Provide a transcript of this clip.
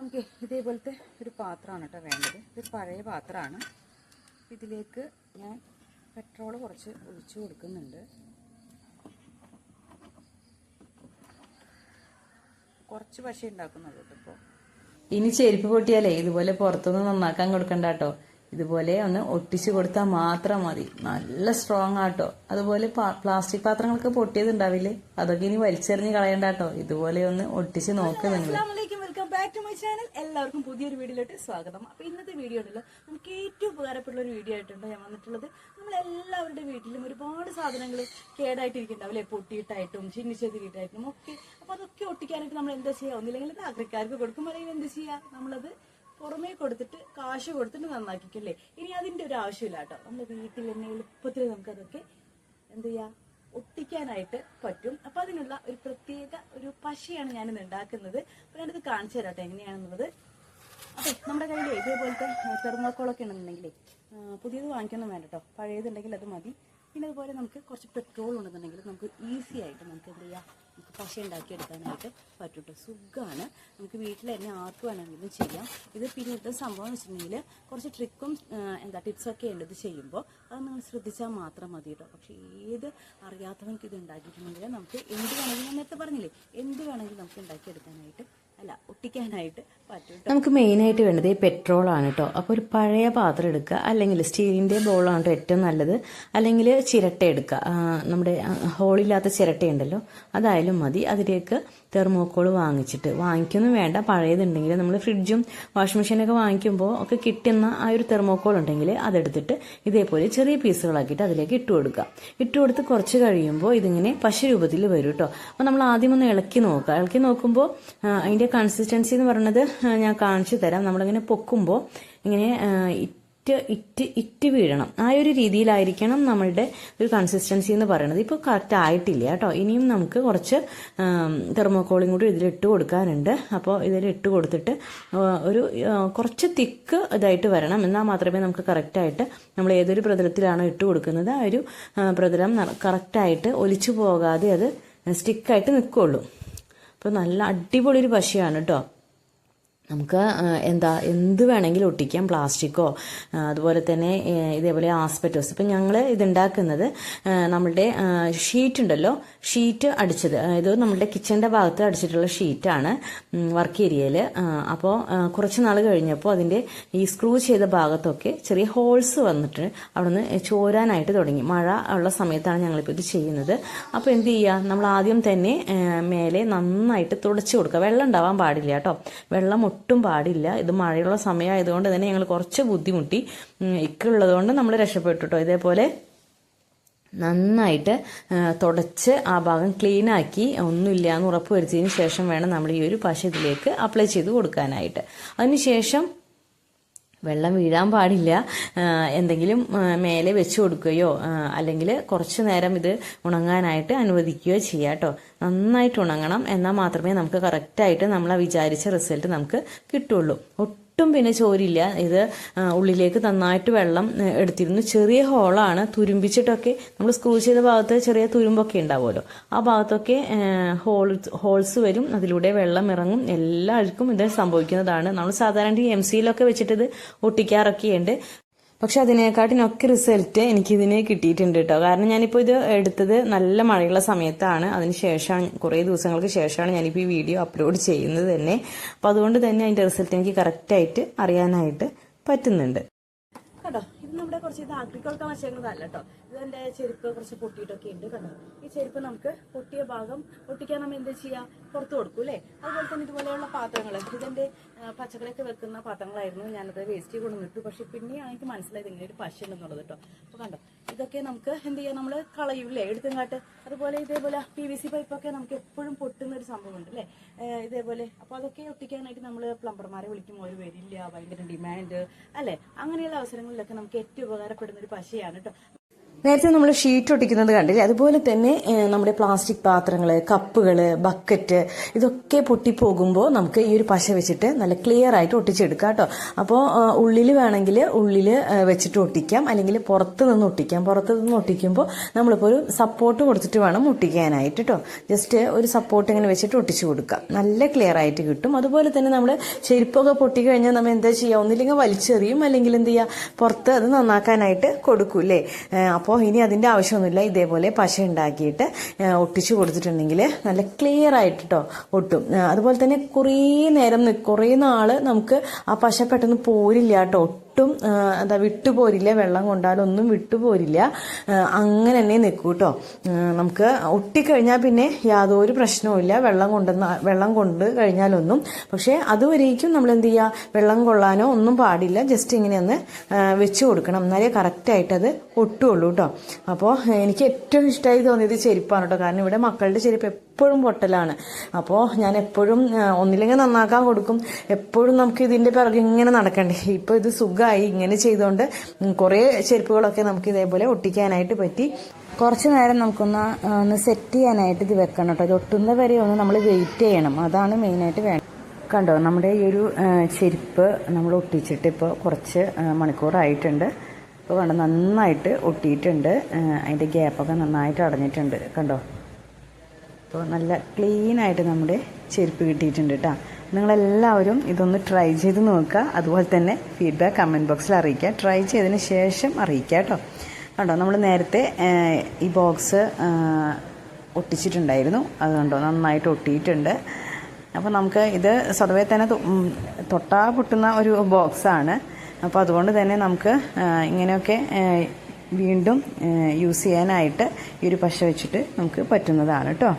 നമുക്ക് ഇതേപോലത്തെ ഒരു പാത്രമാണ് കേട്ടോ വേണ്ടത്. ഇതൊരു പഴയ പാത്രമാണ്. ഇതിലേക്ക് ഞാൻ പെട്രോൾ കുറച്ച് ഒഴിച്ചു കൊടുക്കുന്നുണ്ട്. കുറച്ച് പശ ഉണ്ടാക്കുന്നുള്ളൂ ഇപ്പോൾ ഇനി ചെരുപ്പ് പൊട്ടിയാലേ ഇതുപോലെ പുറത്തുനിന്ന് നന്നാക്കാൻ കൊടുക്കണ്ട കേട്ടോ. ഇതുപോലെ ഒന്ന് ഒട്ടിച്ചു കൊടുത്താൽ മാത്രം മതി. നല്ല സ്ട്രോങ് ആട്ടോ അതുപോലെ പ്ലാസ്റ്റിക് പാത്രങ്ങളൊക്കെ പൊട്ടിയത് ഉണ്ടാവില്ലേ അതൊക്കെ ഇനി വലിച്ചെറിഞ്ഞ് കളയണ്ട കേട്ടോ. ഇതുപോലെ ഒന്ന് ഒട്ടിച്ച് നോക്ക് നിങ്ങൾ ബാക്ക് ടു മൈ ചാനൽ എല്ലാവർക്കും പുതിയൊരു വീഡിയോയിലോട്ട് സ്വാഗതം. അപ്പോൾ ഇന്നത്തെ വീഡിയോ ഉണ്ടല്ലോ. നമുക്ക് ഏറ്റവും ഉപകാരപ്പെടുന്ന ഒരു വീഡിയോ ആയിട്ടുണ്ട് ഞാൻ വന്നിട്ടുള്ളത്. നമ്മൾ എല്ലാവരുടെ വീട്ടിലും ഒരുപാട് സാധനങ്ങൾ കേടായിട്ടിരിക്കുന്നുണ്ടാവും അല്ലെ പൊട്ടിയിട്ടായിട്ടും ചിന്നിച്ചെതിരിയിട്ടായിട്ടും ഒക്കെ. അപ്പോൾ അതൊക്കെ ഒട്ടിക്കാനായിട്ട് നമ്മൾ എന്താ ചെയ്യുക ഒന്നില്ലെങ്കിൽ അത് അഗ്രക്കാർക്ക് കൊടുക്കും. അല്ലെങ്കിൽ എന്ത് ചെയ്യുക നമ്മളത് പുറമേ കൊടുത്തിട്ട് കാശ് കൊടുത്തിട്ട് നന്നാക്കിക്കല്ലേ? ഇനി അതിന്റെ ഒരു ആവശ്യമില്ല കേട്ടോ. നമ്മുടെ വീട്ടിൽ തന്നെ എളുപ്പത്തിൽ നമുക്കതൊക്കെ എന്ത് ചെയ്യാ? ഒട്ടിക്കാനായിട്ട് പറ്റും. അപ്പൊ അതിനുള്ള ഒരു പ്രത്യേക ഒരു പശയാണ് ഞാനിന്ന് ഉണ്ടാക്കുന്നത്. അപ്പൊ ഞാനിത് കാണിച്ചു തരാം കേട്ടോ എങ്ങനെയാണെന്നുള്ളത്. അപ്പൊ നമ്മുടെ കയ്യിൽ ഇതേപോലത്തെ തെർമോക്കോളൊക്കെ ഉണ്ടെന്നുണ്ടെങ്കിൽ പുതിയത് വാങ്ങിക്കൊന്നും വേണ്ട കേട്ടോ പഴയതുണ്ടെങ്കിൽ അത് മതി. പിന്നെ അതുപോലെ നമുക്ക് കുറച്ച് പെട്രോൾ ഉണ്ടെന്നുണ്ടെങ്കിൽ നമുക്ക് ഈസി ആയിട്ട് നമുക്ക് എന്ത് ചെയ്യാം? നമുക്ക് പശ ഉണ്ടാക്കിയെടുക്കാനായിട്ട് പറ്റും സുഖമാണ് നമുക്ക് വീട്ടിൽ തന്നെ ആർക്ക് വേണമെങ്കിലും ചെയ്യാം. ഇത് പിന്നെ ഇത് സംഭവം എന്ന് വെച്ചിട്ടുണ്ടെങ്കിൽ കുറച്ച് ട്രിക്കും എന്താ ടിപ്സൊക്കെ ഉണ്ട് ഇത് ചെയ്യുമ്പോൾ. അത് നിങ്ങൾ ശ്രദ്ധിച്ചാൽ മാത്രം മതി കേട്ടോ. പക്ഷേ ഏത് അറിയാത്തവർക്ക് ഇത് ഉണ്ടാക്കിയിട്ടുണ്ടെങ്കിൽ നമുക്ക് എന്ത് വേണമെങ്കിലും നേരത്തെ പറഞ്ഞില്ലേ എന്ത് വേണമെങ്കിലും നമുക്ക് ഉണ്ടാക്കിയെടുക്കാനായിട്ട് അല്ല ഒട്ടിക്കാനായിട്ട് പറ്റും നമുക്ക് മെയിനായിട്ട് വേണ്ടത് ഈ പെട്രോളാണ് കേട്ടോ അപ്പോൾ ഒരു പഴയ പാത്രം എടുക്കുക അല്ലെങ്കിൽ സ്റ്റീലിന്റെ ബോളാണ് കേട്ടോ ഏറ്റവും നല്ലത്. അല്ലെങ്കിൽ ചിരട്ട എടുക്കുക. നമ്മുടെ ഹോളില്ലാത്ത ചിരട്ടയുണ്ടല്ലോ അതായാലും മതി. അതിലേക്ക് തെർമോക്കോൾ വാങ്ങിച്ചിട്ട്. വാങ്ങിക്കൊന്നും വേണ്ട പഴയതുണ്ടെങ്കിൽ നമ്മൾ ഫ്രിഡ്ജും വാഷിംഗ് മെഷീനൊക്കെ വാങ്ങിക്കുമ്പോൾ ഒക്കെ കിട്ടുന്ന ആ ഒരു തെർമോക്കോൾ ഉണ്ടെങ്കിൽ അതെടുത്തിട്ട് ഇതേപോലെ ചെറിയ പീസുകളാക്കിയിട്ട് അതിലേക്ക് ഇട്ട് കൊടുക്കുക. ഇട്ട് കൊടുത്ത് കുറച്ച് കഴിയുമ്പോൾ ഇതിങ്ങനെ പശ രൂപത്തിൽ വരും കേട്ടോ അപ്പോൾ നമ്മൾ ആദ്യം ഒന്ന് ഇളക്കി നോക്കുക. ഇളക്കി നോക്കുമ്പോൾ അതിന്റെ കൺസിസ്റ്റൻസി എന്ന് പറയുന്നത് ഞാൻ കാണിച്ചു തരാം. നമ്മളിങ്ങനെ പൊക്കുമ്പോൾ ഇങ്ങനെ ഇറ്റ് ഇറ്റ് ഇറ്റ് വീഴണം. ആ ഒരു രീതിയിലായിരിക്കണം നമ്മളുടെ ഒരു കൺസിസ്റ്റൻസി എന്ന് പറയുന്നത്. ഇപ്പോൾ കറക്റ്റ് ആയിട്ടില്ല കേട്ടോ. ഇനിയും നമുക്ക് കുറച്ച് തെർമോക്കോളും കൂടി ഇതിലിട്ട് കൊടുക്കാനുണ്ട്. അപ്പോൾ ഇതിലിട്ട് കൊടുത്തിട്ട് ഒരു കുറച്ച് തിക്ക് ഇതായിട്ട് വരണം. എന്നാൽ മാത്രമേ നമുക്ക് കറക്റ്റായിട്ട് നമ്മൾ ഏതൊരു പ്രതലത്തിലാണോ ഇട്ട് കൊടുക്കുന്നത് ആ ഒരു പ്രതലം കറക്റ്റായിട്ട് ഒലിച്ചു പോകാതെ അത് സ്റ്റിക്കായിട്ട് നിൽക്കുള്ളൂ. അപ്പോൾ നല്ല അടിപൊളി ഒരു പശയാണ് കേട്ടോ. നമുക്ക് എന്താ എന്ത് വേണമെങ്കിലും ഒട്ടിക്കാം പ്ലാസ്റ്റിക്കോ അതുപോലെ തന്നെ ഇതേപോലെ ആസ്പെറ്റോസ്. ഇപ്പം ഞങ്ങൾ ഇതുണ്ടാക്കുന്നത് നമ്മളുടെ ഷീറ്റ് ഉണ്ടല്ലോ ഷീറ്റ് അടിച്ചത്. ഇത് നമ്മളുടെ കിച്ചന്റെ ഭാഗത്ത് അടിച്ചിട്ടുള്ള ഷീറ്റാണ് വർക്ക് ഏരിയയിൽ അപ്പോൾ കുറച്ച് നാൾ കഴിഞ്ഞപ്പോൾ അതിന്റെ ഈ സ്ക്രൂ ചെയ്ത ഭാഗത്തൊക്കെ ചെറിയ ഹോൾസ് വന്നിട്ട് അവിടുന്ന് ചോരാനായിട്ട് തുടങ്ങി. മഴ ഉള്ള സമയത്താണ് ഞങ്ങളിപ്പോൾ ഇത് ചെയ്യുന്നത്. അപ്പോൾ എന്ത് ചെയ്യുക നമ്മൾ ആദ്യം തന്നെ മേലെ നന്നായിട്ട് തുടച്ചു കൊടുക്കുക. വെള്ളം ഉണ്ടാവാൻ പാടില്ല കേട്ടോ. വെള്ളം ഒട്ടും പാടില്ല. ഇത് മഴയുള്ള സമയമായതുകൊണ്ട് തന്നെ ഞങ്ങൾ കുറച്ച് ബുദ്ധിമുട്ടി. ഇക്ക ഉള്ളതുകൊണ്ട് നമ്മൾ രക്ഷപ്പെട്ടു കേട്ടോ ഇതേപോലെ നന്നായിട്ട് തുടച്ച് ആ ഭാഗം ക്ലീൻ ആക്കി ഒന്നുമില്ല എന്ന് ഉറപ്പ് വരുത്തിയതിന് ശേഷം വേണം നമ്മൾ ഈ ഒരു പശ ഇതിലേക്ക് അപ്ലൈ ചെയ്ത് കൊടുക്കാനായിട്ട്. അതിനുശേഷം വെള്ളം വീഴാൻ പാടില്ല. എന്തെങ്കിലും മേലെ വെച്ച് കൊടുക്കുകയോ അല്ലെങ്കിൽ കുറച്ച് നേരം ഇത് ഉണങ്ങാനായിട്ട് അനുവദിക്കുകയോ ചെയ്യാം കേട്ടോ നന്നായിട്ട് ഉണങ്ങണം. എന്നാൽ മാത്രമേ നമുക്ക് കറക്റ്റായിട്ട് നമ്മൾ വിചാരിച്ച റിസൾട്ട് നമുക്ക് കിട്ടുള്ളൂ. ഒട്ടും പിന്നെ ചോരില്ല. ഇത് ഉള്ളിലേക്ക് നന്നായിട്ട് വെള്ളം എടുത്തിരുന്നു. ചെറിയ ഹോളാണ്. തുരുമ്പിച്ചിട്ടൊക്കെ നമ്മൾ സ്ക്രൂ ചെയ്ത ഭാഗത്ത് ചെറിയ തുരുമ്പൊക്കെ ഉണ്ടാവുമല്ലോ. ആ ഭാഗത്തൊക്കെ ഹോൾ ഹോൾസ് വരും. അതിലൂടെ വെള്ളം ഇറങ്ങും. എല്ലാവർക്കും ഇത് സംഭവിക്കുന്നതാണ്. നമ്മൾ സാധാരണ എം സിയിലൊക്കെ വെച്ചിട്ട് ഇത് ഒട്ടിക്കാറൊക്കെയുണ്ട്. പക്ഷെ അതിനെക്കാട്ടിനൊക്കെ റിസൾട്ട് എനിക്ക് എനിക്കിതിന് കിട്ടിയിട്ടുണ്ട് കേട്ടോ കാരണം ഞാനിപ്പോൾ ഇത് എടുത്തത് നല്ല മഴയുള്ള സമയത്താണ്. അതിന് ശേഷം കുറേ ദിവസങ്ങൾക്ക് ശേഷമാണ് ഞാനിപ്പോൾ ഈ വീഡിയോ അപ്ലോഡ് ചെയ്യുന്നത് തന്നെ. അപ്പോൾ അതുകൊണ്ട് തന്നെ അതിന്റെ റിസൾട്ട് എനിക്ക് കറക്റ്റായിട്ട് അറിയാനായിട്ട് പറ്റുന്നുണ്ട്. നമ്മുടെ കുറച്ച് ഇത് ആക്രിക്കൊടുക്കാൻ വെച്ചേക്കുന്നതല്ല കേട്ടോ ഇത് എന്റെ ചെരുപ്പ് കുറച്ച് പൊട്ടിയിട്ടൊക്കെ ഉണ്ട് കണ്ടോ? ഈ ചെരുപ്പ് നമുക്ക് പൊട്ടിയ ഭാഗം പൊട്ടിക്കാൻ നമ്മൾ എന്താ ചെയ്യുക പുറത്ത് കൊടുക്കും അല്ലേ അതുപോലെ തന്നെ ഇതുപോലെയുള്ള പാത്രങ്ങൾ ഇതെന്റെ ആ, പച്ചക്കറിയൊക്കെ വെക്കുന്ന പാത്രങ്ങളായിരുന്നു ഞാനത് വേസ്റ്റ് കൊണ്ടുവന്നിട്ടു. പക്ഷെ പിന്നെയാണ് എനിക്ക് മനസ്സിലായത് ഇങ്ങനെ ഒരു പശ ഉണ്ടെന്നുള്ളത് കേട്ടോ അപ്പോൾ കണ്ടോ? ഇതൊക്കെ നമുക്ക് എന്ത് ചെയ്യാം? നമ്മൾ കളയൂല്ലേ? എടുത്തും അതുപോലെ ഇതേപോലെ പി വി സി പൈപ്പൊക്കെ നമുക്ക് എപ്പോഴും പൊട്ടുന്ന ഒരു സംഭവമുണ്ട് അല്ലേ? ഇതേപോലെ. അപ്പൊ അതൊക്കെ ഒട്ടിക്കാനായിട്ട് നമ്മൾ പ്ലംബർമാരെ വിളിക്കുമ്പോൾ അവർ വരില്ല ഭയങ്കര ഡിമാൻഡ് അല്ലെ? അങ്ങനെയുള്ള അവസരങ്ങളിലൊക്കെ നമുക്ക് ഏറ്റവും ഉപകാരപ്പെടുന്ന ഒരു പശയാണ് കേട്ടോ നേരത്തെ നമ്മൾ ഷീറ്റ് ഒട്ടിക്കുന്നത് കണ്ടില്ലേ? അതുപോലെ തന്നെ നമ്മുടെ പ്ലാസ്റ്റിക് പാത്രങ്ങൾ കപ്പുകൾ ബക്കറ്റ് ഇതൊക്കെ പൊട്ടിപ്പോകുമ്പോൾ നമുക്ക് ഈ ഒരു പശ വെച്ചിട്ട് നല്ല ക്ലിയർ ആയിട്ട് ഒട്ടിച്ചെടുക്കാം കേട്ടോ. അപ്പോൾ ഉള്ളിൽ വേണമെങ്കിൽ ഉള്ളിൽ വെച്ചിട്ട് ഒട്ടിക്കാം. അല്ലെങ്കിൽ പുറത്ത് നിന്ന് ഒട്ടിക്കാം. പുറത്ത് നിന്ന് ഒട്ടിക്കുമ്പോൾ നമ്മളിപ്പോൾ ഒരു സപ്പോർട്ട് കൊടുത്തിട്ട് വേണം ഒട്ടിക്കാനായിട്ട് കേട്ടോ. ജസ്റ്റ് ഒരു സപ്പോർട്ട് ഇങ്ങനെ വെച്ചിട്ട് ഒട്ടിച്ചു കൊടുക്കാം. നല്ല ക്ലിയർ ആയിട്ട് കിട്ടും. അതുപോലെ തന്നെ നമ്മൾ ചെരുപ്പൊക്കെ പൊട്ടി കഴിഞ്ഞാൽ നമ്മൾ എന്താ ചെയ്യുക ഒന്നില്ലെങ്കിൽ വലിച്ചെറിയും. അല്ലെങ്കിൽ എന്ത് ചെയ്യുക പുറത്ത് അത് നന്നാക്കാനായിട്ട് കൊടുക്കൂലേ അപ്പോൾ ഇനി അതിന്റെ ആവശ്യമൊന്നുമില്ല. ഇതേപോലെ പശ ഉണ്ടാക്കിയിട്ട് ഒട്ടിച്ചു കൊടുത്തിട്ടുണ്ടെങ്കിൽ നല്ല ക്ലിയർ ആയിട്ട് കേട്ടോ ഒട്ടും അതുപോലെ തന്നെ കുറേ നേരം കുറേ നാൾ നമുക്ക് ആ പശ പെട്ടെന്ന് പോരില്ല കേട്ടോ. ഒട്ടും എന്താ വിട്ടുപോരില്ല വെള്ളം കൊണ്ടാലൊന്നും വിട്ടുപോരില്ല. ആ, അങ്ങനെ തന്നെ നിൽക്കും കേട്ടോ നമുക്ക് ഒട്ടിക്കഴിഞ്ഞാൽ പിന്നെ യാതൊരു പ്രശ്നവുമില്ല വെള്ളം കൊണ്ടുവന്ന വെള്ളം കൊണ്ട് കഴിഞ്ഞാലൊന്നും. പക്ഷേ അതുവരേക്കും നമ്മൾ എന്ത് ചെയ്യുക വെള്ളം കൊള്ളാനോ ഒന്നും പാടില്ല. ജസ്റ്റ് ഇങ്ങനെ ഒന്ന് വെച്ച് കൊടുക്കണം. എന്നാലേ കറക്റ്റായിട്ട് അത് ഒട്ടുള്ളൂ കേട്ടോ അപ്പോൾ എനിക്ക് ഏറ്റവും ഇഷ്ടമായി തോന്നിയത് ചെരുപ്പാണ് കേട്ടോ കാരണം ഇവിടെ മക്കളുടെ ചെരുപ്പ് എപ്പോഴും പൊട്ടലാണ്. അപ്പോൾ ഞാൻ എപ്പോഴും ഒന്നില്ലെങ്കിൽ നന്നാക്കാൻ കൊടുക്കും. എപ്പോഴും നമുക്ക് ഇതിന്റെ പിറകെ ഇങ്ങനെ നടക്കണ്ടേ? ഇപ്പോൾ ഇത് സുഖമായി ഇങ്ങനെ ചെയ്തുകൊണ്ട് കുറേ ചെരുപ്പുകളൊക്കെ നമുക്ക് ഇതേപോലെ ഒട്ടിക്കാനായിട്ട് പറ്റി. കുറച്ച് നേരം നമുക്കൊന്ന് ഒന്ന് സെറ്റ് ചെയ്യാനായിട്ട് ഇത് വെക്കണം കേട്ടോ. ഒട്ടുന്ന വരെ ഒന്ന് നമ്മൾ വെയിറ്റ് ചെയ്യണം. അതാണ് മെയിനായിട്ട് വേണ്ടത്. കണ്ടോ നമ്മുടെ ഈ ഒരു ചെരുപ്പ് നമ്മൾ ഒട്ടിച്ചിട്ട് ഇപ്പോൾ കുറച്ച് മണിക്കൂറായിട്ടുണ്ട് ഇപ്പോൾ കണ്ടോ നന്നായിട്ട് ഒട്ടിയിട്ടുണ്ട്. അതിന്റെ ഗ്യാപ്പൊക്കെ നന്നായിട്ട് അടഞ്ഞിട്ടുണ്ട്. കണ്ടോ? അപ്പോൾ നല്ല ക്ലീനായിട്ട് നമ്മുടെ ചെരുപ്പ് കിട്ടിയിട്ടുണ്ട് കേട്ടോ നിങ്ങളെല്ലാവരും ഇതൊന്ന് ട്രൈ ചെയ്ത് നോക്കുക. അതുപോലെ തന്നെ ഫീഡ്ബാക്ക് കമന്റ് ബോക്സിൽ അറിയിക്കുക. ട്രൈ ചെയ്തതിന് ശേഷം അറിയിക്കുക കേട്ടോ കണ്ടോ നമ്മൾ നേരത്തെ ഈ ബോക്സ് ഒട്ടിച്ചിട്ടുണ്ടായിരുന്നു. അതുകൊണ്ടോ കണ്ടോ നന്നായിട്ട് ഒട്ടിയിട്ടുണ്ട്. അപ്പോൾ നമുക്ക് ഇത് സ്വതവേ തന്നെ തൊട്ടാ പൊട്ടുന്ന ഒരു ബോക്സാണ് അപ്പോൾ അതുകൊണ്ട് തന്നെ നമുക്ക് ഇങ്ങനെയൊക്കെ വീണ്ടും യൂസ് ചെയ്യാനായിട്ട് ഈ ഒരു പശ വെച്ചിട്ട് നമുക്ക് പറ്റുന്നതാണ് കേട്ടോ